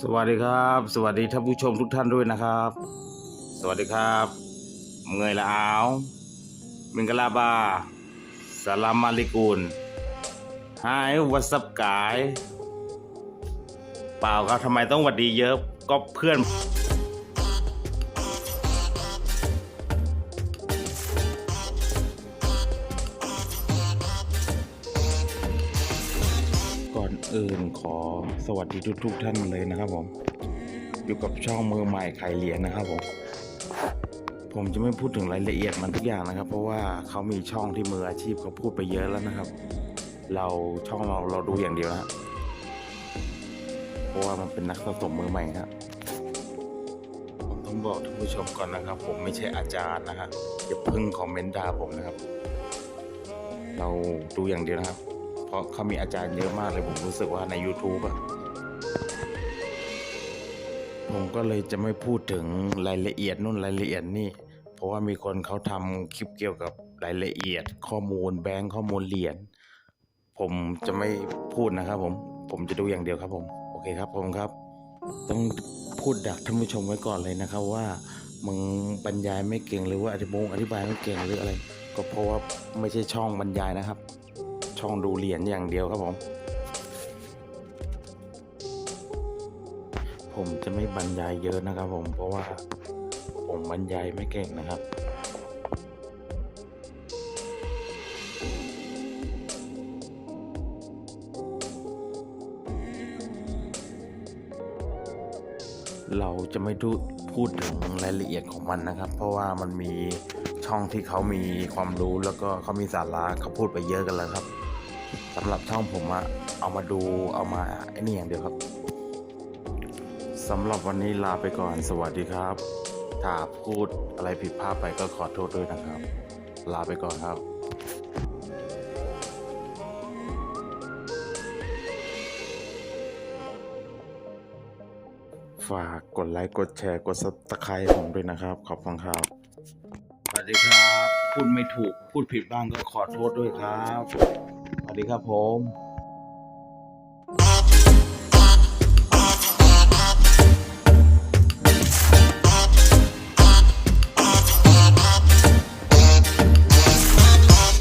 สวัสดีครับ สวัสดีท่านผู้ชมทุกท่านด้วยนะครับ สวัสดีครับเงยละอาวมิงกะลาบาสลามาลิกุลไฮวัสบกาย เปล่าครับทำไมต้องหวัดดีเยอะก็เพื่อน อนอื่นขอสวัสดีทุกๆท่านเลยนะครับผม อยู่กับช่องมือใหม่ไข่เหรียญนะครับผม ผมจะไม่พูดถึงรายละเอียดมันทุกอย่างนะครับ เพราะว่าเขามีช่องที่มืออาชีพเขาพูดไปเยอะแล้วนะครับ เราช่องเราเราดูอย่างเดียวนะเพราะว่ามันเป็นนักสะสมมือใหม่ครับผมต้องบอกท่านผู้ชมก่อนนะครับ ผมไม่ใช่อาจารย์นะครับอย่าเพิ่งคอมเมนต์ด่าผมนะครับ เราดูอย่างเดียวนะครับ เพราเขามีอาจารย์เยอะมากเลยผมรู้สึกว่าใน YouTube อะผมก็เลยจะไม่พูดถึงรายละเอียดนู่นรายละเอียดนี่ เพราะว่ามีคนเขาทำคลิปเกี่ยวกับรายละเอียด ข้อมูลแบงค์ข้อมูลเหรียญผมจะไม่พูดนะครับผม ผมจะดูอย่างเดียวครับผม โอเคครับผมครับ ต้องพูดดักท่านผู้ชมไว้ก่อนเลยนะครับว่ามึงบรรยายไม่เก่งหรือว่าอธิบงอธิบายไม่เก่งหรืออะไร ก็เพราะว่าไม่ใช่ช่องบรรยายนะครับ ช่องดูเหรียญอย่างเดียวครับผม ผมจะไม่บรรยายเยอะนะครับผมเพราะว่าผมบรรยายไม่เก่งนะครับเราจะไม่พูดถึงรายละเอียดของมันนะครับ เพราะว่ามันมีช่องที่เขามีความรู้แล้วก็เขามีสาระเขาพูดไปเยอะกันแล้วครับ สำหรับช่องผมอะเอามาดูเอามาไอ้นี่อย่างเดียวครับสำหรับวันนี้ลาไปก่อนสวัสดีครับ ถ้าพูดอะไรผิดพลาดไปก็ขอโทษด้วยนะครับ ลาไปก่อนครับฝากกดไลค์ กดแชร์ กดซับสไครต์ผมด้วยนะครับ ขอบคุณครับ สวัสดีครับ พูดไม่ถูก พูดผิดบ้างก็ขอโทษด้วยครับ ดีครับผม